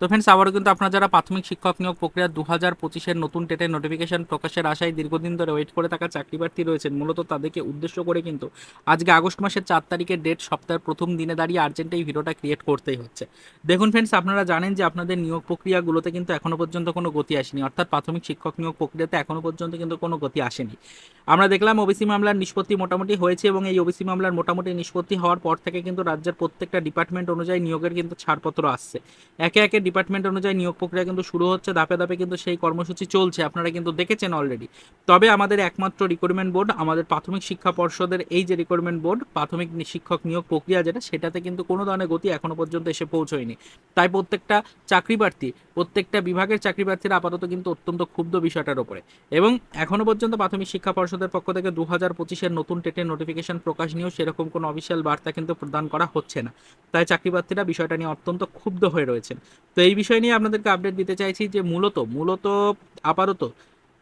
তো ফ্রেন্ডস আবারও কিন্তু আপনারা যারা প্রাথমিক শিক্ষক নিয়োগ প্রক্রিয়া দু হাজার পঁচিশের নতুন টেটের নোটিফিকেশন প্রকাশের আশায় দীর্ঘদিন ধরে ওয়েট করে থাকা চাকরি প্রার্থী রয়েছেন, মূলত তাদেরকে উদ্দেশ্য করে কিন্তু আজকে আগস্ট মাসের চার তারিখের ডেট সপ্তাহের প্রথম দিনে দাঁড়িয়ে আর্জেন্ট এই ভিডিওটা ক্রিয়েট করতেই হচ্ছে। দেখুন ফ্রেন্ডস আপনারা জানেন যে আপনাদের নিয়োগ প্রক্রিয়াগুলোতে কিন্তু এখনও পর্যন্ত কোনো গতি আসেনি, অর্থাৎ প্রাথমিক শিক্ষক নিয়োগ প্রক্রিয়াতে এখনও পর্যন্ত কিন্তু কোনো গতি আসেনি। আমরা দেখলাম ওবিসি মামলার নিষ্পত্তি মোটামুটি হয়েছে এবং এই ওবিসি মামলার মোটামুটি নিষ্পত্তি হওয়ার পর থেকে কিন্তু রাজ্যের প্রত্যেকটা ডিপার্টমেন্ট অনুযায়ী নিয়োগের কিন্তু ছাড়পত্র আসছে। একে একে ডিপার্টমেন্ট অনুযায়ী নিয়োগ প্রক্রিয়া কিন্তু শুরু হচ্ছে, ধাপে ধাপে কিন্তু সেই কর্মসূচি চলছে, আপনারা কিন্তু দেখেছেন অলরেডি তবে আমাদের একমাত্র রিক্রুটমেন্ট বোর্ড আমাদের প্রাথমিক শিক্ষা পর্ষদের এই যে রিক্রুটমেন্ট বোর্ড প্রাথমিক শিক্ষক নিয়োগ প্রক্রিয়া যেটা, সেটাতে কিন্তু কোনো ধরনের গতি এখনও পর্যন্ত এসে পৌঁছয়নি। তাই প্রত্যেকটা চাকরি প্রার্থী প্রত্যেকটা বিভাগের চাকরি প্রার্থীরা আপাতত কিন্তু অত্যন্ত ক্ষুব্ধ বিষয়টার উপরে এবং এখনও পর্যন্ত প্রাথমিক শিক্ষা পর্ষদের পক্ষ থেকে দু হাজার পঁচিশের নতুন টেটের নোটিফিকেশন প্রকাশ নিয়েও সেরকম কোনো অফিসিয়াল বার্তা কিন্তু প্রদান করা হচ্ছে না। তাই চাকরি প্রার্থীরা বিষয়টা নিয়ে অত্যন্ত ক্ষুব্ধ হয়ে রয়েছেন। তো এই বিষয় নিয়ে আপনাদেরকে আপডেট দিতে চাইছি যে মূলত মূলত আপাতত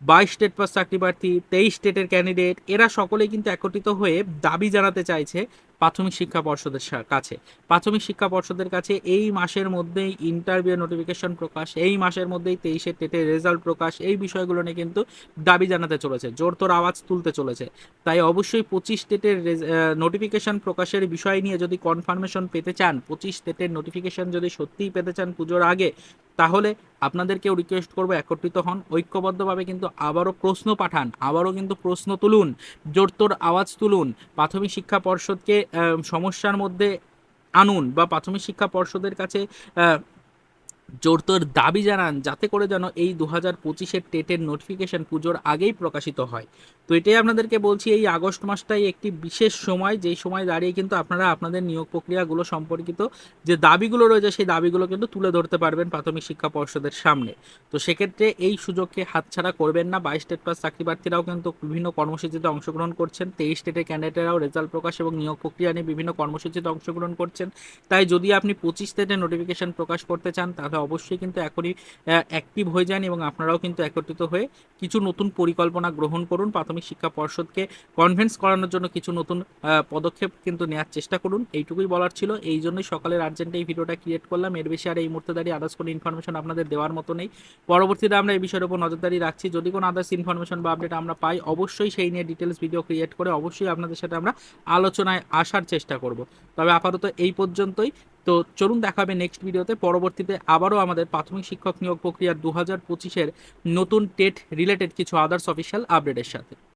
বাইশ স্টেট পাস চাকরি প্রার্থী, তেইশ স্টেটের ক্যান্ডিডেট এরা সকলেই কিন্তু একত্রিত হয়ে দাবি জানাতে চাইছে প্রাথমিক শিক্ষা পর্ষদের কাছে। প্রাথমিক শিক্ষা পর্ষদের কাছে এই মাসের মধ্যেই ইন্টারভিউ নোটিফিকেশন প্রকাশ, এই মাসের মধ্যেই তেইশে টেটের রেজাল্ট প্রকাশ, এই বিষয়গুলো নিয়ে কিন্তু দাবি জানাতে চলেছে, জোর তোর আওয়াজ তুলতে চলেছে। তাই অবশ্যই পঁচিশ স্টেটের নোটিফিকেশন প্রকাশের বিষয় নিয়ে যদি কনফার্মেশন পেতে চান, পঁচিশ স্টেটের নোটিফিকেশন যদি সত্যিই পেতে চান পুজোর আগে তাহলে আপনাদেরকেও রিকোয়েস্ট করব, একত্রিত হন। ঐক্যবদ্ধভাবে কিন্তু আবারও প্রশ্ন পাঠান, আবারও কিন্তু প্রশ্ন তুলুন জোরতোর আওয়াজ তুলুন, প্রাথমিক শিক্ষা পর্ষদকে সমস্যার মধ্যে আনুন বা প্রাথমিক শিক্ষা পর্ষদের কাছে জোরতোর দাবি জানান যাতে করে যেন এই দু হাজার পঁচিশের টেটের নোটিফিকেশন পুজোর আগেই প্রকাশিত হয়। তো এটাই আপনাদেরকে বলছি, এই আগস্ট মাসটাই একটি বিশেষ সময়, যেই সময় দাঁড়িয়ে কিন্তু আপনারা আপনাদের নিয়োগ প্রক্রিয়াগুলো সম্পর্কিত যে দাবিগুলো রয়েছে, সেই দাবিগুলো কিন্তু তুলে ধরতে পারবেন প্রাথমিক শিক্ষা পর্ষদের সামনে। তো সেক্ষেত্রে এই সুযোগকে হাতছাড়া করবেন না। বাইশ স্টেট প্লাস চাকরি প্রার্থীরাও কিন্তু বিভিন্ন কর্মসূচিতে অংশগ্রহণ করছেন। তেইশ স্টেটের ক্যান্ডিডেটরাও রেজাল্ট প্রকাশ এবং নিয়োগ প্রক্রিয়া নিয়ে বিভিন্ন কর্মসূচিতে অংশগ্রহণ করছেন। তাই যদি আপনি পঁচিশ স্টেটের নোটিফিকেশন প্রকাশ করতে চান, তাহলে অবশ্যই কিন্তু এখনই অ্যাক্টিভ হয়ে যান এবং আপনারাও কিন্তু একত্রিত হয়ে কিছু নতুন পরিকল্পনা গ্রহণ করুন, প্রাথমিক শিক্ষা পর্ষদকে কনভেন্স করানোর জন্য কিছু নতুন পদক্ষেপ কিন্তু নেওয়ার চেষ্টা করুন। এইটুকুই বলার ছিল। এই জন্যই সকালের আর্জেন্টে এই ভিডিওটা ক্রিয়েট করলাম। এর বেশি আর এই মুহূর্তে দাঁড়িয়ে আদার্স কোনো ইনফরমেশন আপনাদের দেওয়ার মতো নেই। পরবর্তীতে আমরা এই বিষয়ের উপর নজরদারি রাখছি। যদি কোনো আদার্স ইনফরমেশন বা আপডেট আমরা পাই, অবশ্যই সেই নিয়ে ডিটেলস ভিডিও ক্রিয়েট করে অবশ্যই আপনাদের সাথে আমরা আলোচনায় আসার চেষ্টা করব। তবে আপাতত এই পর্যন্তই। তো চলুন দেখা হবে নেক্সট ভিডিওতে পরবর্তীতে আবারও আমাদের প্রাথমিক শিক্ষক নিয়োগ প্রক্রিয়া দু হাজার পঁচিশের নতুন টেট রিলেটেড কিছু আদার্স অফিসিয়াল আপডেটের সাথে।